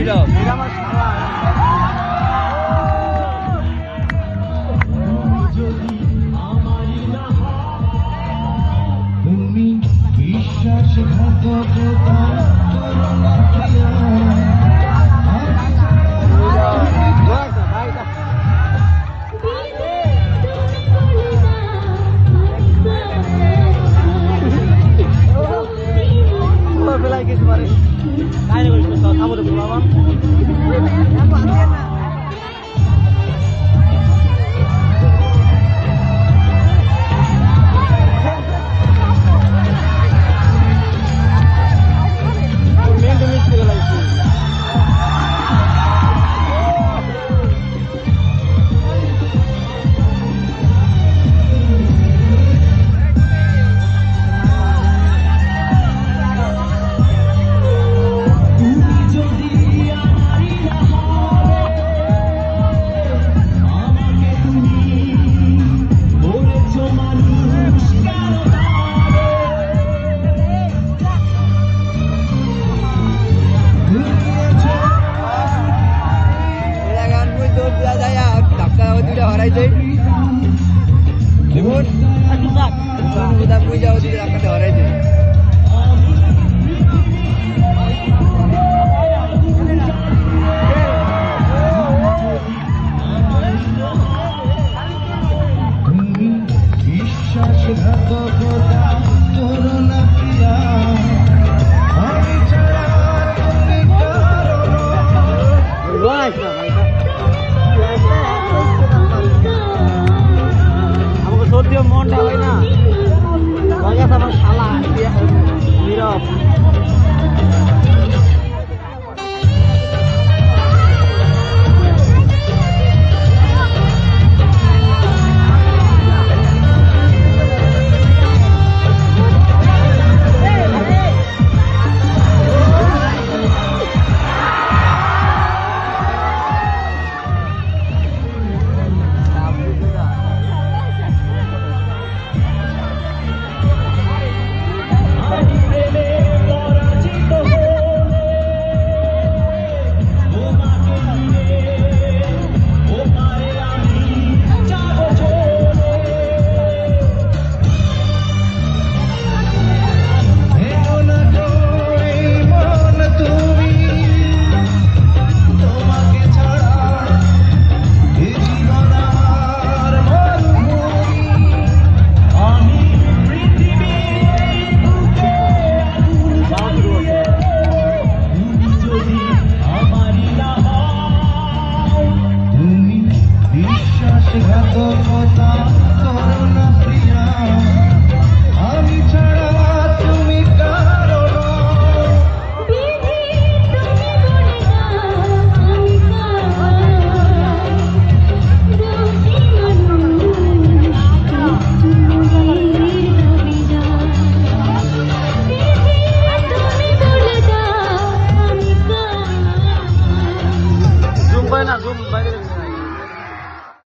এটার বেলায় কিছু পারে করিস না বাবা। হারাই দেয় দেখুন কোথা পূজা ওদিকে রাখাতে হারাই দেয় Right, no, my God. જો મોટા હોય ને